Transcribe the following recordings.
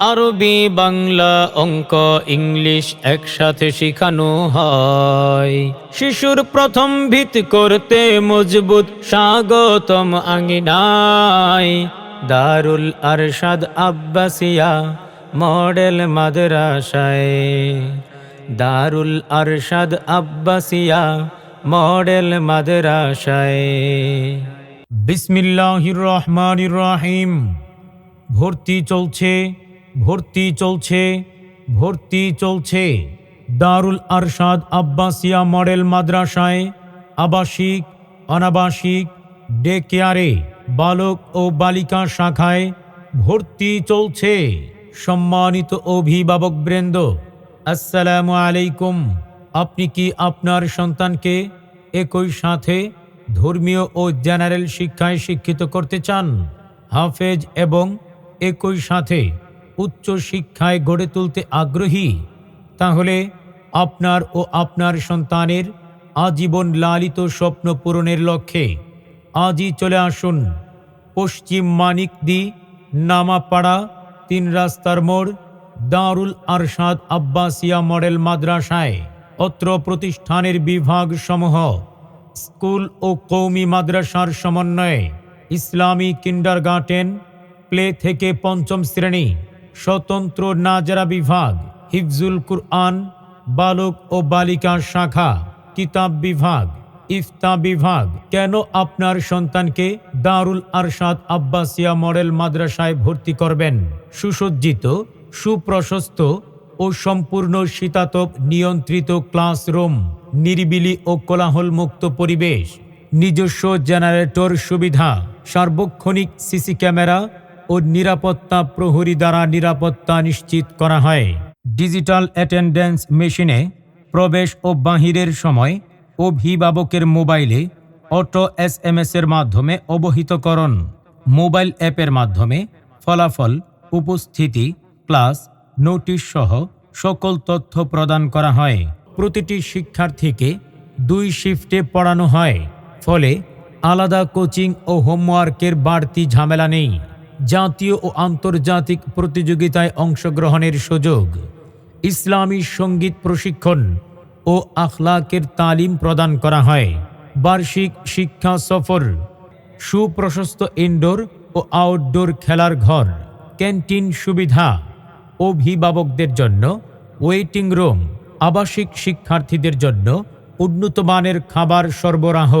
আরবি, বাংলা অঙ্ক, ইংলিশ একসাথে শেখানো হয়। শিশুর প্রথম ভিত করতে মজবুত স্বাগতম আঙ্গিনায় দারুল আরশাদ আব্বাসিয়া মডেল মাদ্রাসায়। দারুল আরশাদ আব্বাসিয়া মডেল মাদ্রাসায়। বিসমিল্লাহির রহমানির রহিম। ভর্তি চলছে ভর্তি চলছে ভর্তি চলছে। দারুল আরশাদ আব্বাসিয়া মডেল মাদ্রাসায় আবাসিক, অনাবাসিক ডে কেয়ারে বালক ও বালিকা শাখায় ভর্তি চলছে। সম্মানিত অভিভাবক অভিভাবকবৃন্দ আসসালামু আলাইকুম। আপনি কি আপনার সন্তানকে একই সাথে ধর্মীয় ও জেনারেল শিক্ষায় শিক্ষিত করতে চান? হাফেজ এবং একই সাথে উচ্চ শিক্ষায় গড়ে তুলতে আগ্রহী, তাহলে আপনার ও আপনার সন্তানের আজীবন লালিত স্বপ্ন পূরণের লক্ষ্যে আজই চলে আসুন পশ্চিম মানিকদি নামাপাড়া তিন রাস্তার মোড় দারুল আরশাদ আব্বাসিয়া মডেল মাদ্রাসায় অত্র প্রতিষ্ঠানের বিভাগ সমূহ স্কুল ও কৌমি মাদ্রাসার সমন্বয়ে ইসলামী কিন্ডার গার্টেন প্লে থেকে পঞ্চম শ্রেণি। স্বতন্ত্র নাজারা বিভাগ হিফজুল কুরআন, বালক ও বালিকা শাখা, কিতাব বিভাগ, ইফতা বিভাগ। কেন আপনার সন্তানকে দারুল আরশাদ আব্বাসিয়া মডেল মাদ্রাসায় ভর্তি করবেন? সুসজ্জিত, সুপ্রশস্ত ও সম্পূর্ণ শীতাতপ নিয়ন্ত্রিত ক্লাসরুম, নিরিবিলি ও কোলাহলমুক্ত পরিবেশ, নিজস্ব জেনারেটর সুবিধা, সার্বক্ষণিক সিসি ক্যামেরা ও নিরাপত্তা প্রহরী দ্বারা নিরাপত্তা নিশ্চিত করা হয়। ডিজিটাল অ্যাটেন্ডেন্স মেশিনে প্রবেশ ও বাহিরের সময় অভিভাবকের মোবাইলে অটো এস এম এর মাধ্যমে অবহিতকরণ, মোবাইল অ্যাপের মাধ্যমে ফলাফল, উপস্থিতি, ক্লাস, নোটিশ সহ সকল তথ্য প্রদান করা হয়। প্রতিটি শিক্ষার্থীকে দুই শিফটে পড়ানো হয়, ফলে আলাদা কোচিং ও হোমওয়ার্কের বাড়তি ঝামেলা নেই। জাতীয় ও আন্তর্জাতিক প্রতিযোগিতায় অংশগ্রহণের সুযোগ, ইসলামী সংগীত প্রশিক্ষণ ও আখলাকের তালিম প্রদান করা হয়। বার্ষিক শিক্ষা সফর, সুপ্রশস্ত ইনডোর ও আউটডোর খেলার ঘর, ক্যান্টিন সুবিধা, অভিভাবকদের জন্য, ওয়েটিং রুম, আবাসিক শিক্ষার্থীদের জন্য উন্নত মানের খাবার সরবরাহ।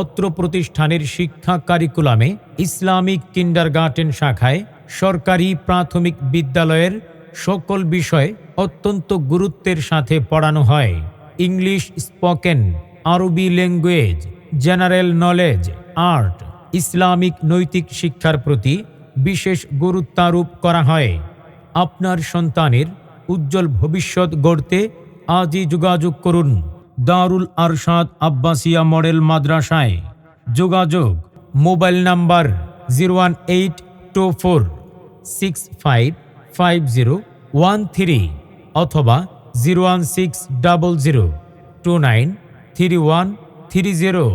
অত্র প্রতিষ্ঠানের শিক্ষা কারিকুলামে ইসলামিক কিন্ডারগার্টেন শাখায় সরকারি প্রাথমিক বিদ্যালয়ের সকল বিষয় অত্যন্ত গুরুত্বের সাথে পড়ানো হয়। ইংলিশ স্পোকেন, আরবি language, general knowledge, art, Islamic নৈতিক শিক্ষার প্রতি বিশেষ গুরুত্বারোপ করা হয়। আপনার সন্তানের উজ্জ্বল ভবিষ্যৎ গড়তে আজই যোগাযোগ করুন। দারুল আরশাদ আব্বাসিয়া মডেল মাদ্রাসায়। যোগাযোগ mobile number zero one eight two four six five five zero one three অথবা zero one six double zero two nine three one three zero.